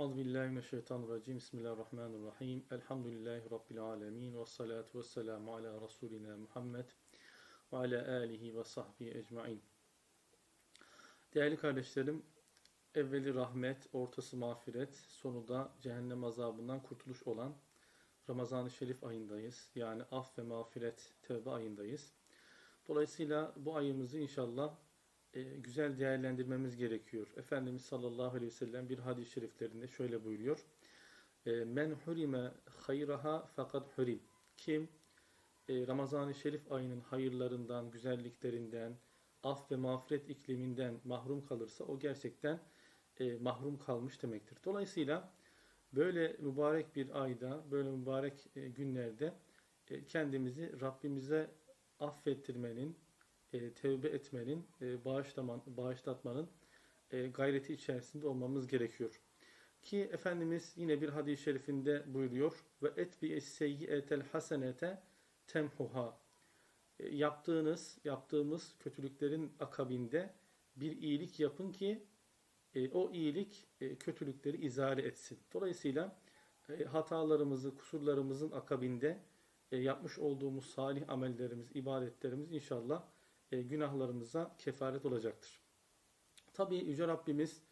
Euzubillahimineşşeytanirracim. Bismillahirrahmanirrahim. Elhamdülillahi Rabbil alemin. Ve salatu ve selamu ala Resulina Muhammed ve ala alihi ve sahbihi ecmain. Değerli kardeşlerim, evveli rahmet, ortası mağfiret, sonu da cehennem azabından kurtuluş olan Ramazan-ı Şerif ayındayız. Yani af ve mağfiret, tevbe ayındayız. Dolayısıyla bu ayımızı inşallah e, güzel değerlendirmemiz gerekiyor. Efendimiz sallallahu aleyhi ve sellem bir hadis-i şeriflerinde şöyle buyuruyor. E, Men hurime hayraha fakat hurim. Kim e, Ramazan-ı Şerif ayının hayırlarından, güzelliklerinden, af ve mağfiret ikliminden mahrum kalırsa o gerçekten mahrum kalmış demektir. Dolayısıyla böyle mübarek bir ayda, böyle mübarek günlerde kendimizi Rabbimize affettirmenin, e, tevbe etmenin, e, bağışlaman, bağışlatmanın e, gayreti içerisinde olmamız gerekiyor. Ki Efendimiz yine bir hadis-i şerifinde buyuruyor ve et bi seyyiyetel hasenete temhuha. E, yaptığınız, yaptığımız kötülüklerin akabinde bir iyilik yapın ki e, o iyilik e, kötülükleri izale etsin. Dolayısıyla e, hatalarımızı, kusurlarımızın akabinde e, yapmış olduğumuz salih amellerimiz, ibadetlerimiz inşallah e, günahlarımıza kefaret olacaktır. Tabi Yüce Rabbimiz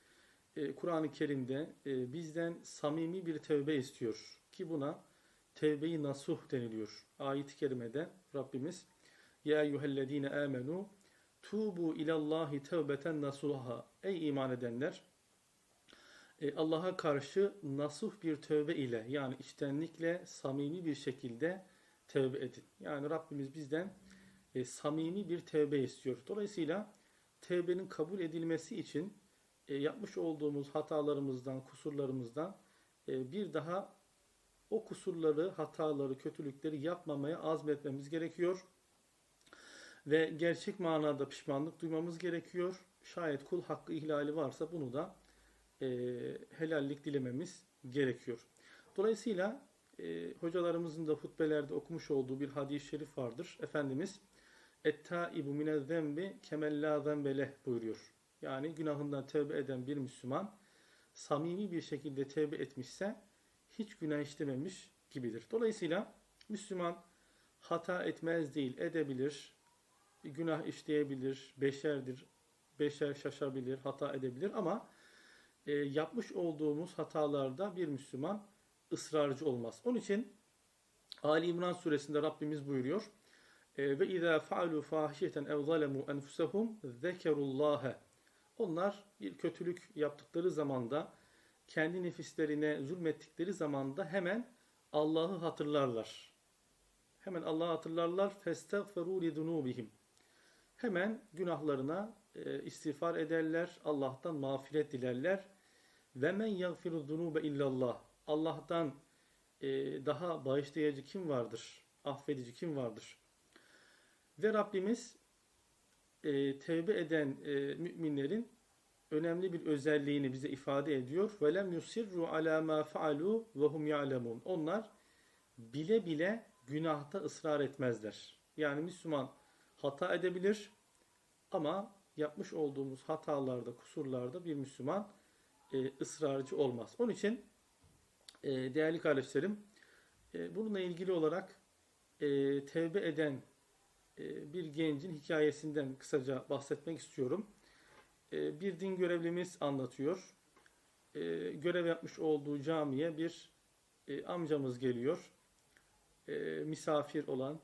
e, Kur'an-ı Kerim'de e, bizden samimi bir tevbe istiyor. Ki buna tevbe-i nasuh deniliyor. Ayet-i kerimede Rabbimiz Ya eyyühellezine amenu tubu ilallahi tevbeten nasuha Ey iman edenler Allah'a karşı nasuh bir tövbe ile yani içtenlikle samimi bir şekilde tövbe edin. Yani Rabbimiz bizden e, samimi bir tevbe istiyor. Dolayısıyla tevbenin kabul edilmesi için e, yapmış olduğumuz hatalarımızdan, kusurlarımızdan e, bir daha o kusurları, hataları, kötülükleri yapmamaya azmetmemiz gerekiyor. Ve gerçek manada pişmanlık duymamız gerekiyor. Şayet kul hakkı ihlali varsa bunu da e, helallik dilememiz gerekiyor. Dolayısıyla e, hocalarımızın da hutbelerde okumuş olduğu bir hadis-i şerif vardır. Efendimiz ettaibu minez zembi kemellâ zembeleh buyuruyor. Yani günahından tevbe eden bir Müslüman samimi bir şekilde tevbe etmişse hiç günah işlememiş gibidir. Dolayısıyla Müslüman hata etmez değil, edebilir, günah işleyebilir, beşerdir, beşer şaşabilir, hata edebilir ama e, yapmış olduğumuz hatalarda bir Müslüman ısrarcı olmaz. Onun için Ali İmran suresinde Rabbimiz buyuruyor. Ee, ve izâ fa'lu fâhişeten ev zalemû enfusehum zekerullâhe. Onlar bir kötülük yaptıkları zamanda, kendi nefislerine zulmettikleri zamanda hemen Allah'ı hatırlarlar. Hemen Allah'ı hatırlarlar. Festagferû lidunûbihim. Hemen günahlarına e, istiğfar ederler. Allah'tan mağfiret dilerler. Ve men yagfiru dunube illallah. Allah'tan e, daha bağışlayıcı kim vardır? Affedici kim vardır? Ve Rabbimiz e, tevbe eden e, müminlerin önemli bir özelliğini bize ifade ediyor. وَلَمْ يُسِرُّ عَلَى مَا فَعَلُوا وَهُمْ يَعْلَمُونَ Onlar bile bile günahta ısrar etmezler. Yani Müslüman hata edebilir ama yapmış olduğumuz hatalarda, kusurlarda bir Müslüman e, ısrarcı olmaz. Onun için e, değerli kardeşlerim e, bununla ilgili olarak e, tevbe eden e, bir gencin hikayesinden kısaca bahsetmek istiyorum. E, bir din görevlimiz anlatıyor. E, görev yapmış olduğu camiye bir amcamız geliyor. Misafir olan,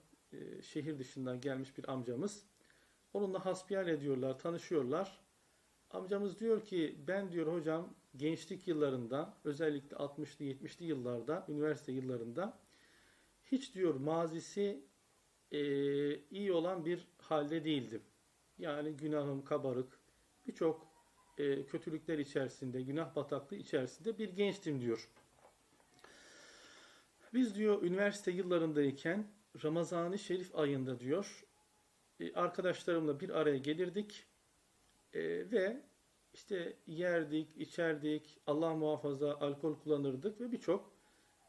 şehir dışından gelmiş bir amcamız. Onunla hasbihal ediyorlar, tanışıyorlar. Amcamız diyor ki ben diyor hocam gençlik yıllarında özellikle 60'lı 70'li yıllarda üniversite yıllarında hiç diyor mazisi e, iyi olan bir halde değildim. Yani günahım kabarık, birçok e, kötülükler içerisinde, günah bataklığı içerisinde bir gençtim diyor. Biz diyor üniversite yıllarındayken Ramazan-ı Şerif ayında diyor e, arkadaşlarımla bir araya gelirdik e, ve işte yerdik, içerdik, Allah muhafaza alkol kullanırdık ve birçok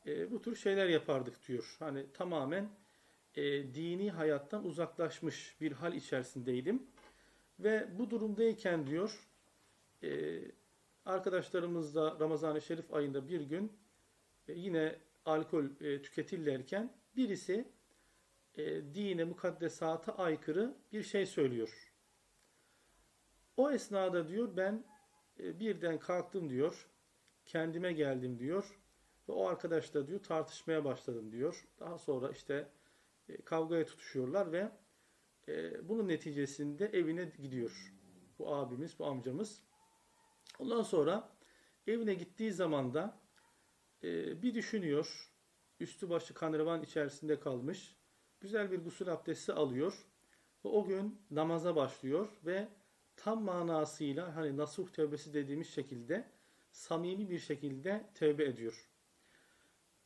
e, bu tür şeyler yapardık diyor. Hani tamamen e, dini hayattan uzaklaşmış bir hal içerisindeydim. Ve bu durumdayken diyor e, arkadaşlarımız da Ramazan-ı Şerif ayında bir gün e, yine alkol e, tüketirlerken birisi e, dine, mukaddesata aykırı bir şey söylüyor. O esnada diyor ben e, birden kalktım diyor, kendime geldim diyor ve o arkadaşla diyor tartışmaya başladım diyor. Daha sonra işte kavgaya tutuşuyorlar ve e, bunun neticesinde evine gidiyor. Bu abimiz, bu amcamız. Ondan sonra evine gittiği zaman da e, bir düşünüyor. Üstü başı kanrevan içerisinde kalmış. Güzel bir gusül abdesti alıyor. Ve o gün namaza başlıyor ve tam manasıyla hani nasuh tövbesi dediğimiz şekilde samimi bir şekilde tövbe ediyor.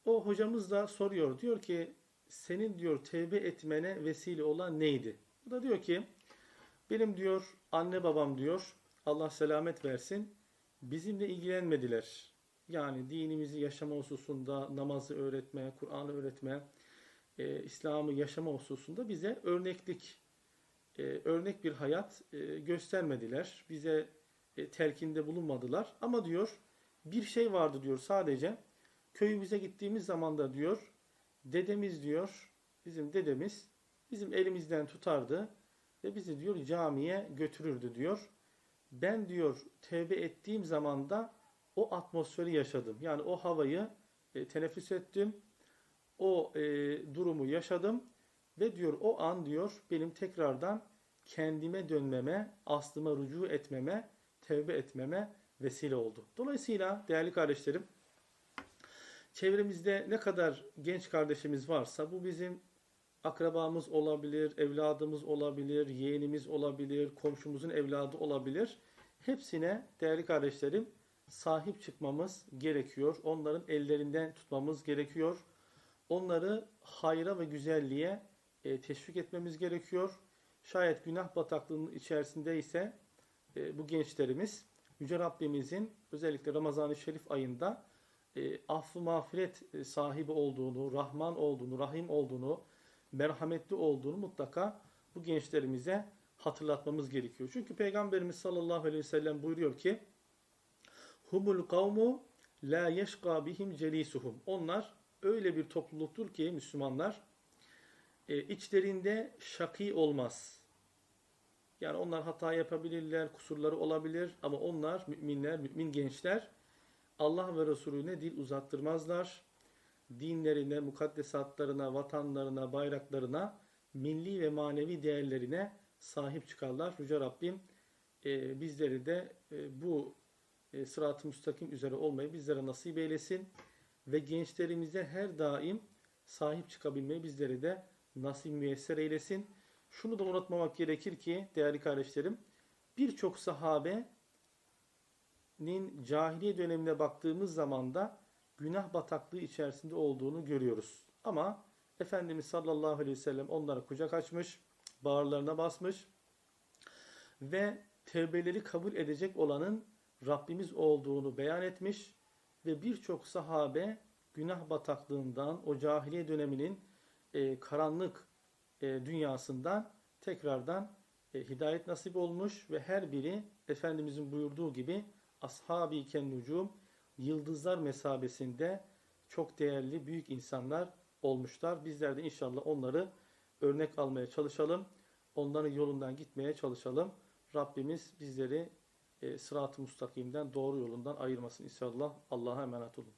O hocamız da soruyor. Diyor ki senin diyor tevbe etmene vesile olan neydi? Bu da diyor ki benim diyor anne babam diyor Allah selamet versin bizimle ilgilenmediler. Yani dinimizi yaşama hususunda namazı öğretme, Kur'an'ı öğretme, e, İslam'ı yaşama hususunda bize örneklik, e, örnek bir hayat e, göstermediler. Bize e, telkinde bulunmadılar. Ama diyor bir şey vardı diyor sadece. Köyümüze gittiğimiz zaman da diyor dedemiz diyor, bizim dedemiz bizim elimizden tutardı ve bizi diyor camiye götürürdü diyor. Ben diyor tevbe ettiğim zaman da o atmosferi yaşadım. Yani o havayı e, teneffüs ettim. O e, durumu yaşadım ve diyor o an diyor benim tekrardan kendime dönmeme, aslıma rücu etmeme, tevbe etmeme vesile oldu. Dolayısıyla değerli kardeşlerim çevremizde ne kadar genç kardeşimiz varsa bu bizim akrabamız olabilir, evladımız olabilir, yeğenimiz olabilir, komşumuzun evladı olabilir. Hepsine değerli kardeşlerim sahip çıkmamız gerekiyor. Onların ellerinden tutmamız gerekiyor. Onları hayra ve güzelliğe e, teşvik etmemiz gerekiyor. Şayet günah bataklığının içerisinde ise e, bu gençlerimiz Yüce Rabbimizin özellikle Ramazan-ı Şerif ayında e, affı mağfiret e, sahibi olduğunu, Rahman olduğunu, Rahim olduğunu, merhametli olduğunu mutlaka bu gençlerimize hatırlatmamız gerekiyor. Çünkü Peygamberimiz sallallahu aleyhi ve sellem buyuruyor ki Humul kavmu la yeşka bihim celisuhum. Onlar öyle bir topluluktur ki Müslümanlar e, içlerinde şaki olmaz. Yani onlar hata yapabilirler, kusurları olabilir ama onlar müminler, mümin gençler Allah ve Resulüne dil uzattırmazlar. Dinlerine, mukaddesatlarına, vatanlarına, bayraklarına, milli ve manevi değerlerine sahip çıkarlar. Yüce Rabbim e, bizleri de e, bu e, sırat-ı müstakim üzere olmayı bizlere nasip eylesin. Ve gençlerimize her daim sahip çıkabilmeyi bizleri de nasip müyesser eylesin. Şunu da unutmamak gerekir ki değerli kardeşlerim, birçok sahabenin cahiliye dönemine baktığımız zaman da günah bataklığı içerisinde olduğunu görüyoruz. Ama Efendimiz sallallahu aleyhi ve sellem onlara kucak açmış, bağırlarına basmış ve tevbeleri kabul edecek olanın Rabbimiz olduğunu beyan etmiş ve birçok sahabe günah bataklığından, o cahiliye döneminin e, karanlık e, dünyasından tekrardan e, hidayet nasip olmuş ve her biri Efendimizin buyurduğu gibi ashabi ken nucum yıldızlar mesabesinde çok değerli büyük insanlar olmuşlar. Bizler de inşallah onları örnek almaya çalışalım. Onların yolundan gitmeye çalışalım. Rabbimiz bizleri e, sırat-ı mustakimden, doğru yolundan ayırmasın inşallah. Allah'a emanet olun.